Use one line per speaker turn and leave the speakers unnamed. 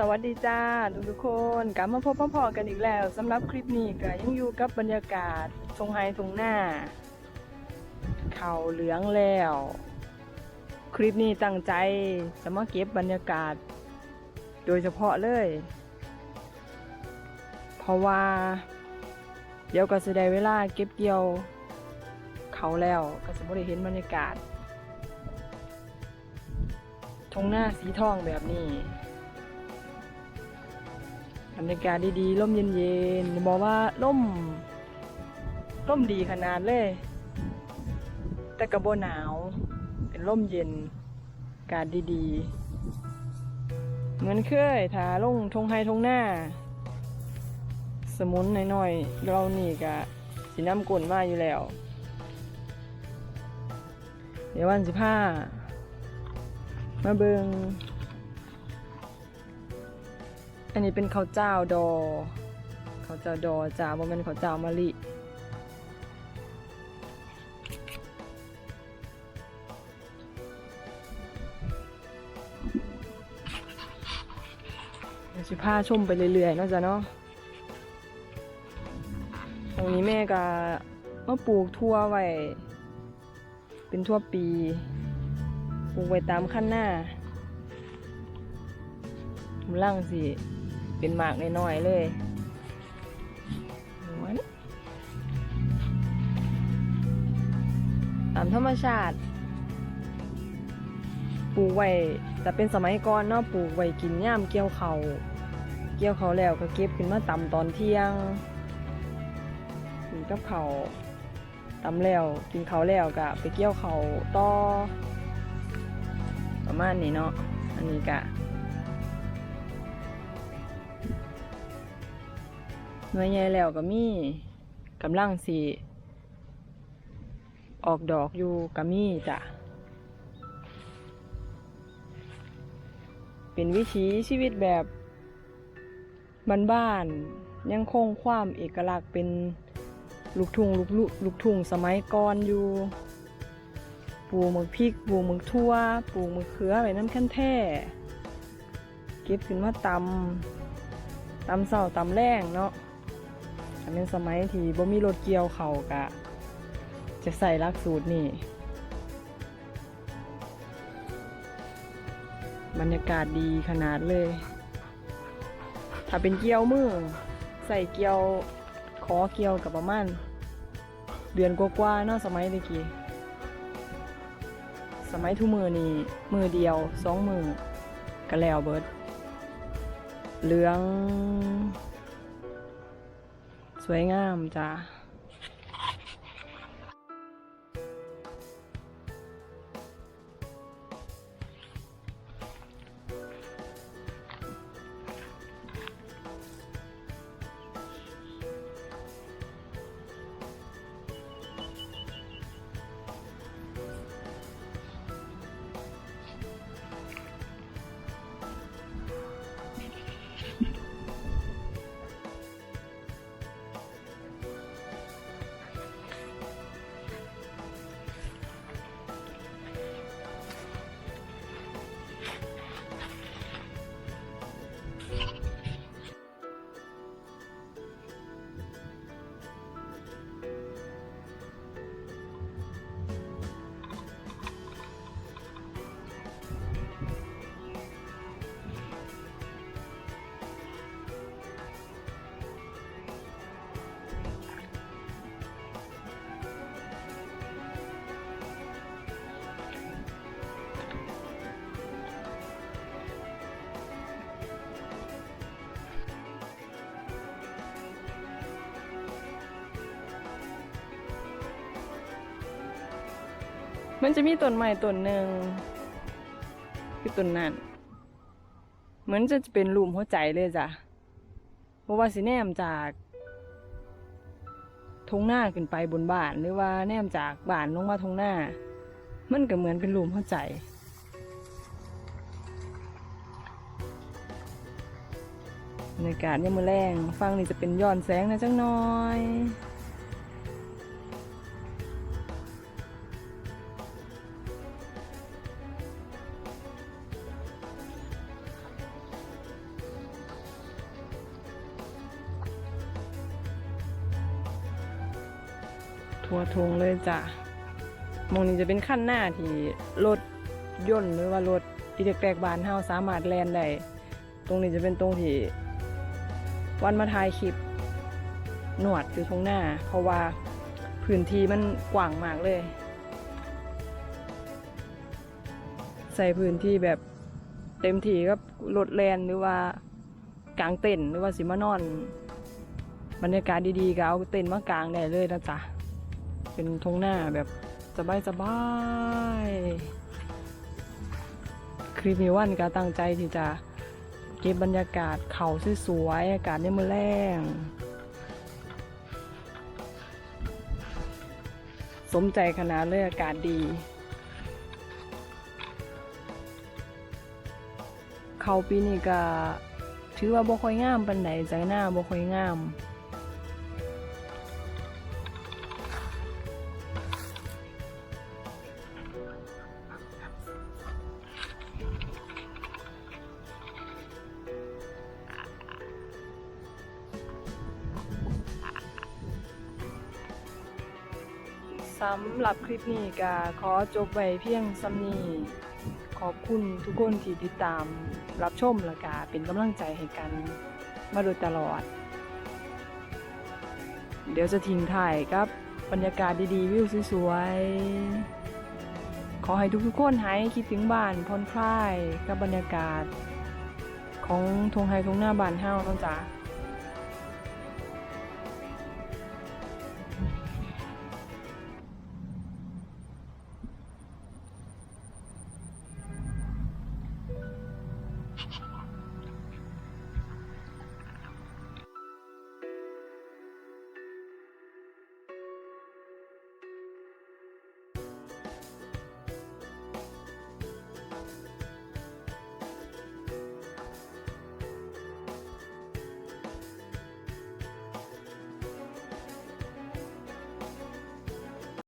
สวัสดีจ้าทุกทุกๆคนกลับมาพบพ่อๆกันอีกแล้วสำหรับคลิปนี้ก็ยังอยู่กับบรรยากาศทงไฮทงหน้า เขาเหลืองแล้ว คลิปนี้ตั้งใจจะมาเก็บบรรยากาศ โดยเฉพาะเลย เพราะว่า เดี๋ยวก็จะได้เวลาเก็บเกี่ยว เขาแล้วก็จะไม่ได้เห็นบรรยากาศทงหน้าสีทองแบบนี้ บรรยากาศดีๆร่มเย็นๆบอกว่าร่มร่มดีขนาดเลย แต่กระโบหนาว เป็นร่มเย็นอากาศดีๆ เหมือนเคยถาลงทงไฮทงหน้า สมุนหน่อยๆ เรานี่กะสีน้ำกลนมาอยู่แล้ว เดี๋ยววันสิบห้ามาเบิง อันนี้เป็นข้าวเจ้าดอข้าวเจ้าดอจ้าบ่แม่นข้าวเจ้ามะลิยวสิพาชมไปเรื่อยๆนาะจ้ะเนาะ ตรงนี้แม่ก็มาปลูกทั่วไว้ เป็นทั่วปี ปลูกไว้ตามขั้นหน้ากำลังสิ เป็นหมากน้อยๆเลยหวนตามธรรมชาติ ปลูกไว้แต่เป็นสมัยก่อนเนาะปลูกไว้กินย่ามเกี่ยวเขาเกี่ยวเขาแล้วก็เก็บขึ้นมาตำตอนเที่ยงกินกับเขาวตำแล้วกินเขาแล้วก็ไปเกี่ยวเขาต่อประมาณนี้เนาะอันนี้ก็ น่วยใหญ่แล้วก็มีกำลังสิออกดอกอยู่ก็มีจ้ะ เป็นวิถีชีวิตแบบบ้านๆยังคงความเอกลักษณ์เป็นลูกทุ่งลูกลุลูกทุ่งสมัยก่อนอยู่ปลูกมึกพริกปลูกมึกทั่วปลูกมึกเขือไว้น้ำขั้นแท่เก็บขึ้นมาตำตำเสาตำแรงเนาะ ถ้าเป็นสมัยที่บ่มีรถเกี่ยวเขากะ จะใส่ลักสูตรนี่ บรรยากาศดีขนาดเลย ถ้าเป็นเกี่ยวมือใส่เกี่ยวขอเกี่ยวกับประมาณเดือนกว่าๆเนาะสมัยตะกี้สมัยทุกมือนี่มือเดียวสองมือก็แล้วเบิดเหลือง สวยงามจ้า มันจะมีต้นไม้ต้นหนึ่งคือต้นนั้นเหมือนจะเป็นรูมหัวใจเลยจ้ะเพราะว่าสิแนมจากทงหน้าขึ้นไปบนบ้านหรือว่าแนมจากบ้านลงมาทงหน้า มันก็เหมือนเป็นรูมหัวใจบรรยากาศยามมือแรงฟังนี่จะเป็นย้อนแสงนะจังน้อย ทั่วทงเลยจ้ะมองนี้จะเป็นขั้นหน้าที่รถยนต์หรือว่ารถอีเด็กแตกบานเฮาสามารถแลนได้ตรงนี้จะเป็นตรงที่วันมาถ่ายคลิปหนวดอยู่ตรงหน้า เพราะว่าพื้นที่มันกว้างมากเลย ใส่พื้นที่แบบเต็มที่กับรถแลนหรือว่ากางเต็นท์หรือว่าสิมานอน บรรยากาศดีๆก็เอาเต็นท์มากางได้เลยนะจ๊ะ เป็นทงหน้าแบบสบายๆคลิปนี้วันก็ตั้งใจที่จะเก็บบรรยากาศเขาสวยๆอากาศเนี่ยมมือแรงสมใจขนาดเลยอากาศดี เขาปีนี้ก็ถือว่าบ่ค่อยงามปานใดใจหน้าบ่ค่อยงาม สำหรับคลิปนี้ก็ขอจบไว้เพียงสำนี้ ขอบคุณทุกคนที่ติดตาม รับชมและกาเป็นกำลังใจให้กันมาโดยตลอด เดี๋ยวจะทิ้งถ่ายกับบรรยากาศดีๆ วิวสวยๆ ขอให้ทุกๆคนหายคิดถึงบ้านผ่อนคลายกับบรรยากาศ ของทงไฮทงหน้าบ้านเฮาเนาะจ้ะ